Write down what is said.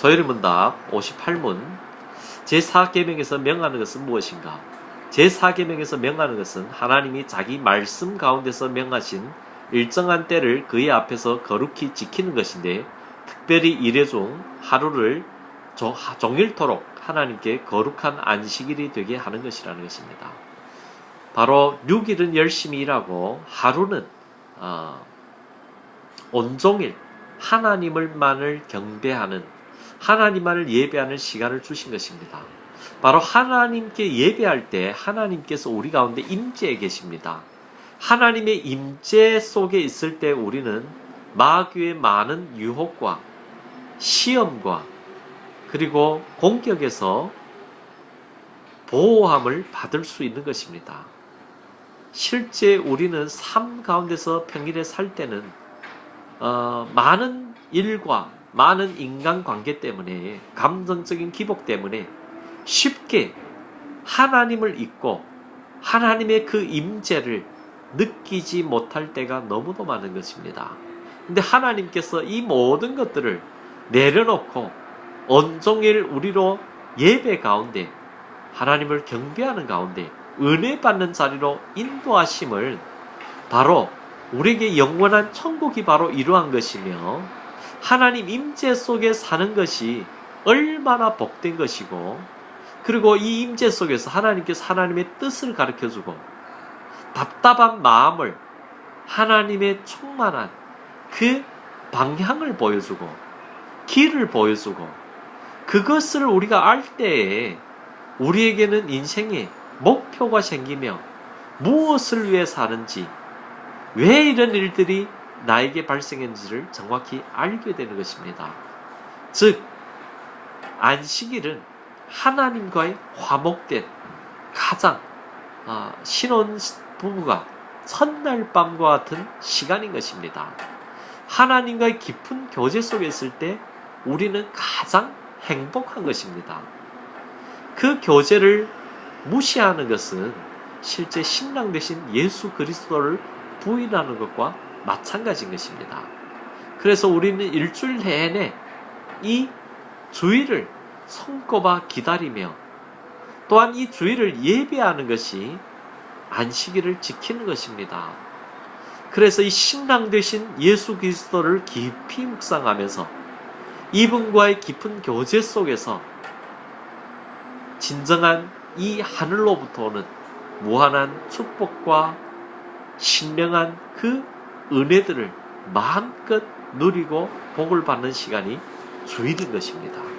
소요리문답 58문 제4계명에서 명하는 것은 무엇인가? 제4계명에서 명하는 것은 하나님이 자기 말씀 가운데서 명하신 일정한 때를 그의 앞에서 거룩히 지키는 것인데 특별히 이래 중 하루를 조- 종일토록 하나님께 거룩한 안식일이 되게 하는 것이라는 것입니다. 바로 6일은 열심히 일하고 하루는 어, 온종일 하나님을만을 경배하는 하나님만을 예배하는 시간을 주신 것입니다. 바로 하나님께 예배할 때 하나님께서 우리 가운데 임재해 계십니다. 하나님의 임재 속에 있을 때 우리는 마귀의 많은 유혹과 시험과 그리고 공격에서 보호함을 받을 수 있는 것입니다. 실제 우리는 삶 가운데서 평일에 살 때는 어, 많은 일과 많은 인간관계 때문에 감정적인 기복 때문에 쉽게 하나님을 잊고 하나님의 그 임재를 느끼지 못할 때가 너무도 많은 것입니다. 근데 하나님께서 이 모든 것들을 내려놓고 온종일 우리로 예배 가운데 하나님을 경배하는 가운데 은혜 받는 자리로 인도하심을 바로 우리에게 영원한 천국이 바로 이러한 것이며 하나님 임재 속에 사는 것이 얼마나 복된 것이고 그리고 이 임재 속에서 하나님께서 하나님의 뜻을 가르쳐 주고 답답한 마음을 하나님의 충만한 그 방향을 보여주고 길을 보여주고 그것을 우리가 알 때에 우리에게는 인생에 목표가 생기며 무엇을 위해 사는지 왜 이런 일들이 나에게 발생했는지를 정확히 알게 되는 것입니다. 즉 안식일은 하나님과의 화목된 가장 아, 신혼 부부가 첫날 밤과 같은 시간인 것입니다. 하나님과의 깊은 교제 속에 있을 때 우리는 가장 행복한 것입니다. 그 교제를 무시하는 것은 실제 신랑 되신 예수 그리스도를 부인하는 것과 마찬가지인 것입니다. 그래서 우리는 일주일 내내 이 주일을 손꼽아 기다리며 또한 이 주일을 예배하는 것이 안식일을 지키는 것입니다. 그래서 이 신랑 되신 예수 그리스도를 깊이 묵상하면서 이분과의 깊은 교제 속에서 진정한 이 하늘로부터 오는 무한한 축복과 신령한 그 은혜들을 마음껏 누리고 복을 받는 시간이 주일인 것입니다.